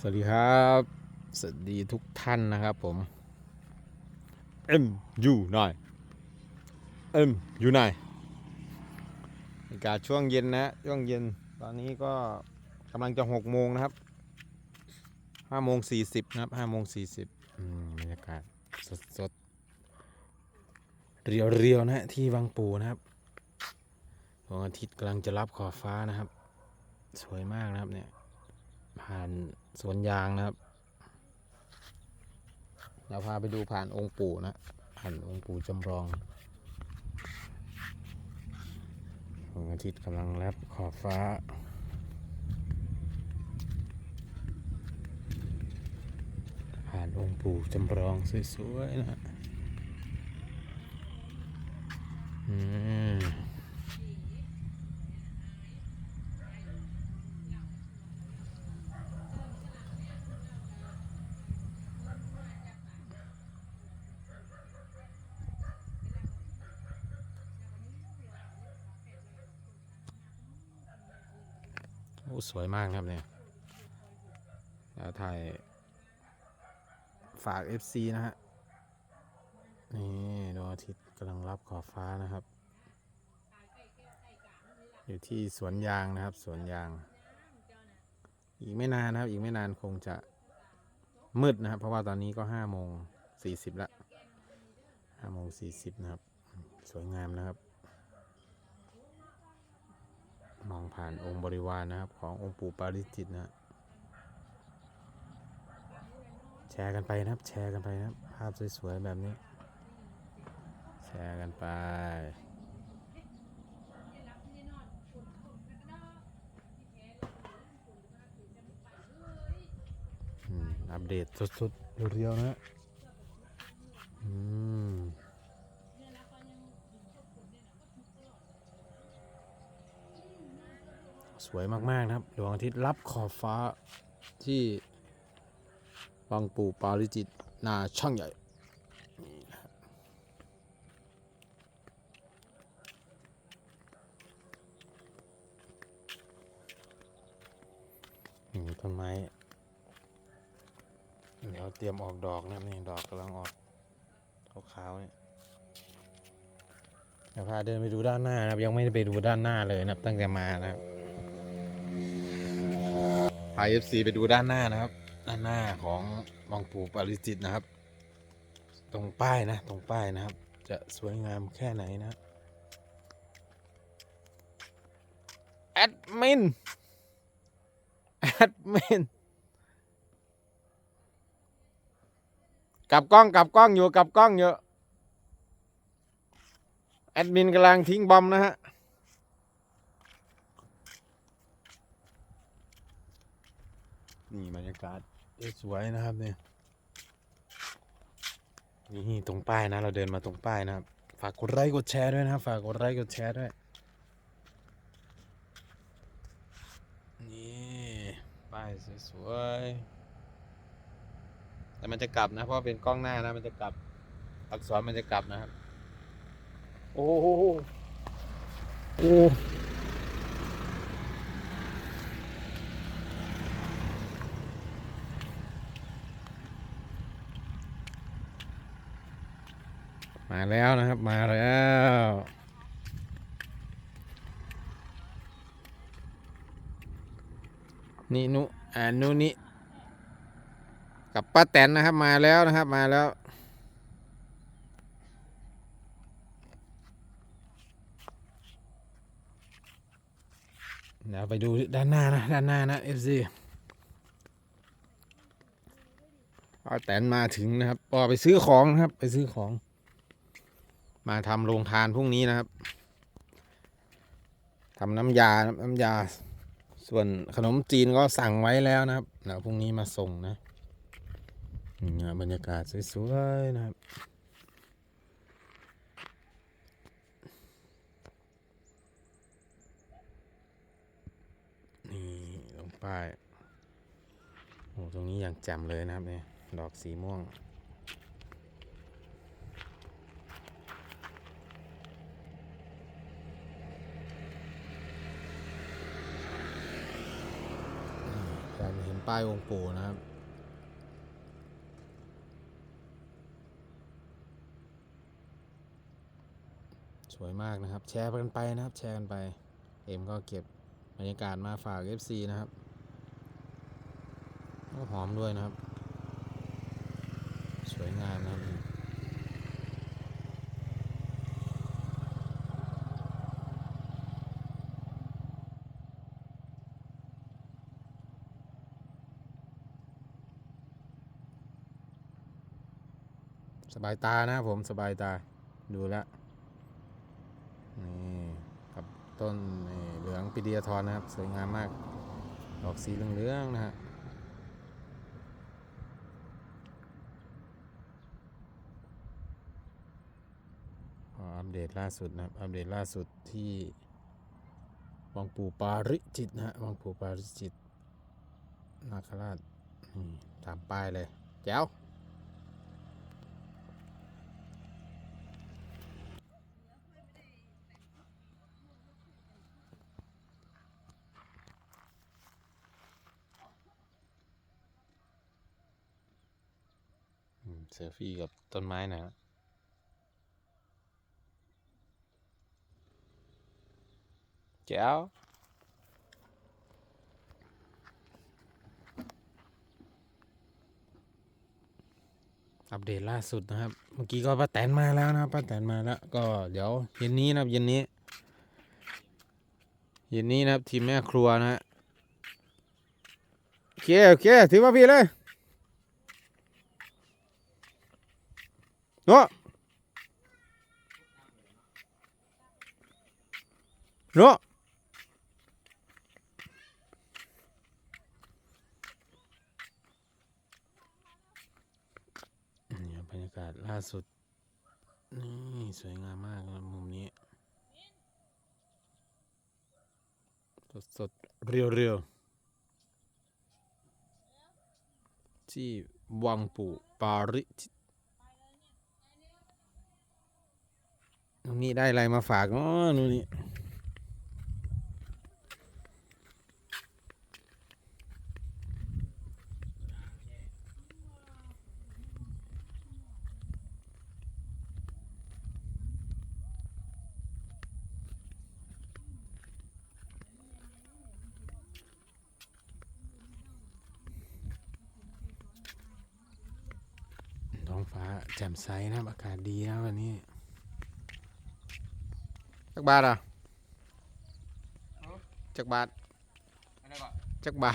สวัสดีครับ สวัสดีทุกท่านนะครับผมเอ็มยูหน่อยเอ็มยูหน่อยอากาศช่วงเย็นนะช่วงเย็นตอนนี้ก็กำลังจะหกโมงนะครับห้าโมงสี่สิบนะครับห้าโมงสี่สิบบรรยากาศสดสดๆเรียวๆนะฮะที่วังปูนะครับดวงอาทิตย์กำลังจะรับขอบฟ้านะครับ สวยมากนะครับเนี่ย ผ่านสวนยางนะครับ เราพาไปดูผ่านองค์ปู่นะ ผ่านองค์ปู่จำลองดวงอาทิตย์กำลังแลบขอบฟ้าผ่านองค์ปู่จำลองสวยๆนะอืม โอ้ สวยมากครับเนี่ยถ่ายฝาก FC นะฮะ นี่ดวงอาทิตย์กำลังรับขอบฟ้านะครับ อยู่ที่สวนยางนะครับ สวนยาง อีกไม่นานนะครับ อีกไม่นานคงจะมืดนะครับ เพราะว่าตอนนี้ก็ห้าโมงสี่สิบละห้าโมงสี่สิบนะครับ สวยงามนะครับ มองผ่านองค์บริวารนะครับ ขององค์ปู่ปาริจิตนะแชร์กันไปนะครับ แชร์กันไปนะครับ ภาพสวยๆแบบนี้ แชร์กันไปอัปเดตสดๆเรียวๆนะฮะอืม สวยมากๆนะครับดวงอาทิตย์รับขอบฟ้าที่วังปู่ปาริจิตนาช่างใหญ่นี่นะครับนี่ต้นไม้ เดี๋ยวเตรียมออกดอกนะครับนี่ดอกกำลังออกขาวๆเนี่ยเดี๋ยวพาเดินไปดูด้านหน้านะครับ ยังไม่ได้ไปดูด้านหน้าเลยนะครับตั้งแต่มานะครับ พา FC ไปดูด้านหน้านะครับ ด้านหน้าของวังปู่ปาริจิตนะครับ ตรงป้ายนะ ตรงป้ายนะครับ จะสวยงามแค่ไหนนะแอดมินแอดมินกลับกล้องกลับกล้องอยู่กลับกล้องอยู่แอดมินกำลังทิ้งบอมนะฮะ นี่บรรยากาศสวยนะครับเนี่ยนี่ตรงป้ายนะ เราเดินมาตรงป้ายนะครับ ฝากกดไลค์กดแชร์ด้วยนะครับฝากกดไลค์กดแชร์ด้วยนี่ป้ายสวยๆแต่มันจะกลับนะ เพราะเป็นกล้องหน้านะ มันจะกลับ อักษรมันจะกลับนะครับ โอ้โหโอ้ มาแล้วนะครับมาแล้วนี่นุอ่านุนี่กับป้าแตนนะครับมาแล้วนะครับมาแล้ว เดี๋ยวไปดูด้านหน้านะด้านหน้านะ FC ป้าแตนมาถึงนะครับก็ไปซื้อของนะครับไปซื้อของ มาทำโรงทานพรุ่งนี้นะครับทำน้ำยา น้ำยา ส่วนขนมจีนก็สั่งไว้แล้วนะครับเดี๋ยวพรุ่งนี้มาส่งนะนี่บรรยากาศสวยๆนะครับนี่ลงป้ายโอ้ตรงนี้อย่างแจ่มเลยนะครับเนี่ย ดอกสีม่วง การเห็น น ป้ายองค์ปู่นะครับ สวยมากนะครับ แชร์กันไปนะครับ แชร์กันไป เอ็มก็เก็บบรรยากาศมาฝาก FC นะครับก็หอมด้วยนะครับ สวยงามนะครับ สบายตานะผมสบายตาดูแล้วนี่กับต้นเหลืองปิเดียทรนนะครับ สวยงามมาก ดอกสีเหลืองๆนะฮะอัปเดตล่าสุดนะครับ อัปเดตล่าสุดที่วังปู่ปาริจิตนะฮะวังปู่ปาริจิตนาคราชตามป้ายเลยแจ๋ว เซลฟี่กับต้นไม้นะแจ๋วอัปเดตล่าสุดนะครับ เมื่อกี้ก็ป้าแตนมาแล้วนะครับป้าแตนมาแล้ว ก็เดี๋ยวเย็นนี้นะครับเย็นนี้เย็นนี้นะครับทีมแม่ครัวนะฮะโอเคโอเคถือว่าพี่เลย เนาะเนาะนี่ครับรรยากาศล่าสุด นี่สวยงามมากนะมุมนี้ สดสดเรียวเรียวที่วังปู่ปาริ ตรงนี้ได้อะไรมาฝากเนาะนู่นนี่ท้องฟ้าแจ่มใสนะครับอากาศดีนะวันนี้ จักบาทอะจักบา